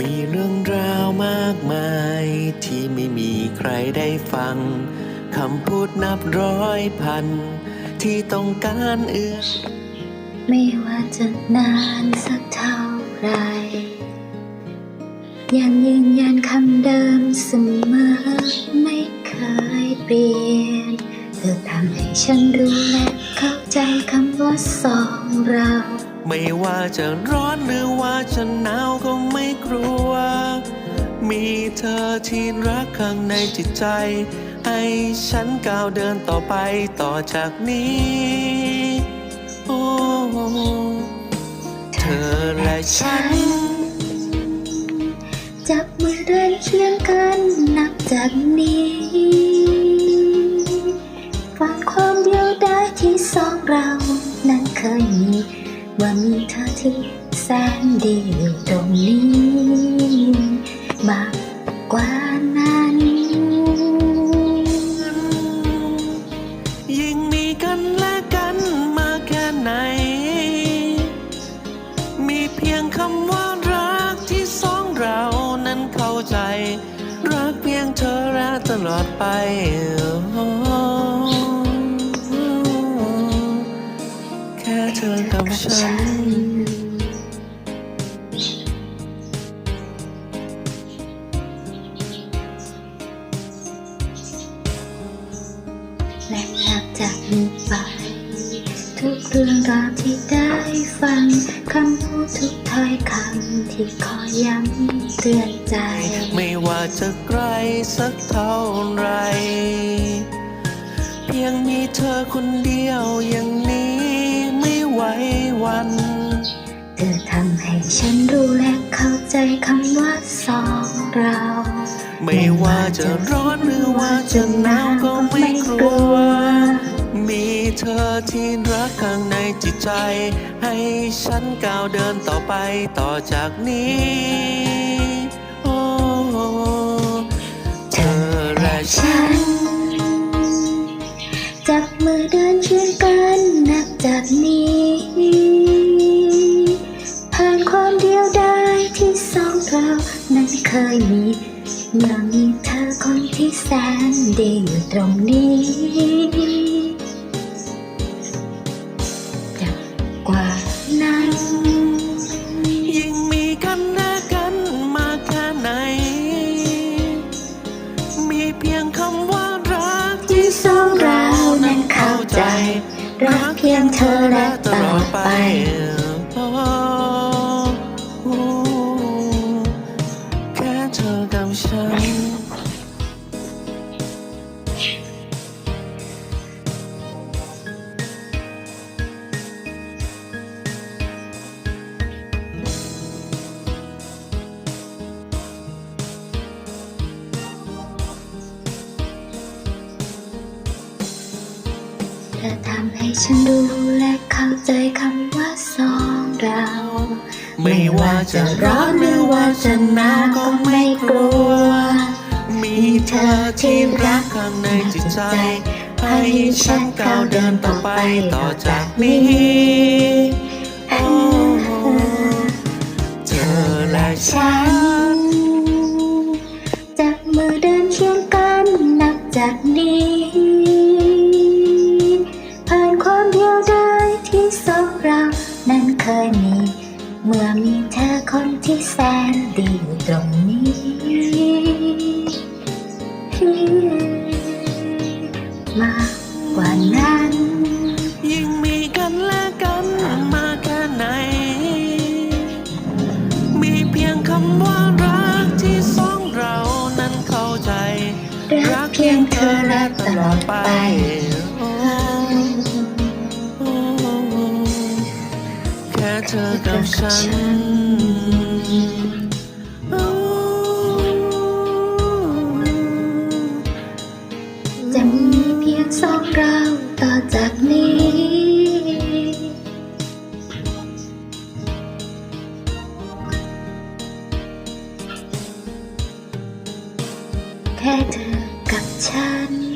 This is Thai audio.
มีเรื่องราวมากมายที่ไม่มีใครได้ฟัง คำพูดนับร้อยพัน ที่ต้องการเอื้อไม่ว่าจะนานสักเท่าไรยังยืนยันคำเดิมเสมอไม่เคยเปลี่ยน เธอทำให้ฉันรู้และเข้าใจคำว่าสองเรา ไม่ว่าจะร้อนหรือว่าจะหนาวก็ไม่กลัว มีเธอที่รักข้างในจิตใจ ให้ฉันก้าวเดินต่อไปต่อจากนี้โอ้เธอและฉัน จับมือเดินเคียงกันนับจากนี้ฟังความเดียวได้ที่สองเรา นั้นเคยมี ว่ามีเธอที่แสนดีอยู่ตรงนี้ มากกว่านั้น ยิ่งมีกันและกันมาแค่ไหน มีเพียงคำว่ารักที่สองเรานั้นเข้าใจ รักเพียงเธอและตลอดไป จากนี้ไป ทุกเรื่องราวที่ได้ฟังคำพูดทุกถ้อยคำที่คอยย้ำเตือนใจ ไม่ว่าจะไกลสักเท่าไร เพียงมีเธอคนเดียวอย่างนี้ไม่ไหวหวันเธอทำให้ฉันรู้และเข้าใจคำว่าสองเรา ไม่ว่าจะร้อนหรือว่าจะหนาวก็ไม่กลัว มีเธอที่รักข้างในจิตใจ ให้ฉันก้าวเดินต่อไปต่อจากนี้โอ้เธอและฉัน จับมือเดินเคียงกันนับจากนี้ผ่านความเดียวดายที่สองเรานั้นเคยมีเมื่อมีเธอคนที่แสนดีอยู่ตรงนี้ รักเพียงเธอและตลอดไป ฉันรู้และเข้าใจคำว่าสองเรา ไม่ว่าจะร้อนหรือว่าจะหนาวก็ไม่กลัว มีเธอที่รักข้างในจิตใจ ให้ฉันก้าวเดินต่อไปต่อจากนี้เธอและฉัน จับมือเดินเคียงกันนับจากนี้ ยมี เมื่อมีเธอคนที่แสนดีอยู่ตรงนี้ มากกว่านั้น เธอกับฉันจะมีเพียงสองเราต่อจากนี้ แค่เธอกับฉัน